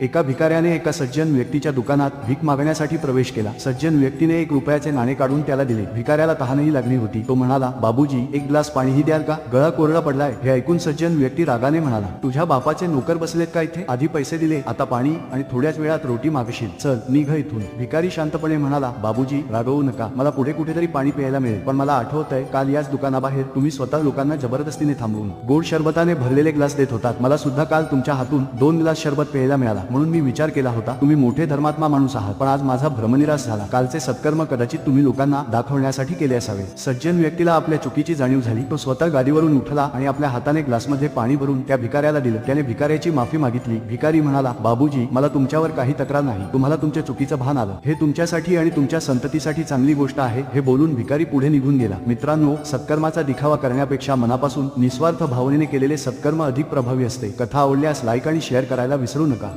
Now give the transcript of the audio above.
एका भिकाऱ्याने एका सज्जन व्यक्तीच्या दुकानात भीक मागण्यासाठी प्रवेश केला. सज्जन व्यक्तीने एक रुपयाचे नाणे काढून त्याला दिले. भिकाऱ्याला तहानही लागली होती. तो म्हणाला बाबूजी एक ग्लास पाणीही द्याल का? गळा कोरडा पडलाय. हे ऐकून सज्जन व्यक्ती रागाने म्हणाला तुझ्या बापाचे नोकर बसलेत का इथे? आधी पैसे दिले आता पाणी आणि थोड्याच वेळात रोटी मागशील. चल निघ इथून. भिकारी शांतपणे म्हणाला बाबूजी रागवू नका. मला पुढे कुठेतरी पाणी प्यायला मिळेल. पण मला आठवत आहे काल याच दुकानाबाहेर तुम्ही स्वतः लोकांना जबरदस्तीने थांबवून गोड शरबताने भरलेले ग्लास देत होतात. मला सुद्धा काल तुमच्या हातून दोन ग्लास शरबत प्यायला मिळाला. म्हणून मी विचार केला होता तुम्ही मोठे धर्मात्मा माणूस आहात पण आज माझा भ्रमनिराश झाला. कालचे सत्कर्म कदाचित तुम्ही लोकांना दाखवण्यासाठी केले असावे. सज्जन व्यक्तीला आपल्या चुकीची जाणीव झाली. तो स्वतः गाडीवरून उठला आणि आपल्या हाताने ग्लासमध्ये पाणी भरून त्या भिकाऱ्याला दिलं. त्याने भिकाऱ्याची माफी मागितली. भिकारी म्हणाला बाबूजी मला तुमच्यावर काही तक्रार नाही. तुम्हाला तुमच्या चुकीचं भान आलं. हे तुमच्यासाठी आणि तुमच्या संततीसाठी चांगली गोष्ट आहे. हे बोलून भिकारी पुढे निघून गेला. मित्रांनो सत्कर्माचा दिखावा करण्यापेक्षा मनापासून निस्वार्थ भावनेने केलेले सत्कर्म अधिक प्रभावी असते. कथा आवडल्यास लाईक आणि शेअर करायला विसरू नका.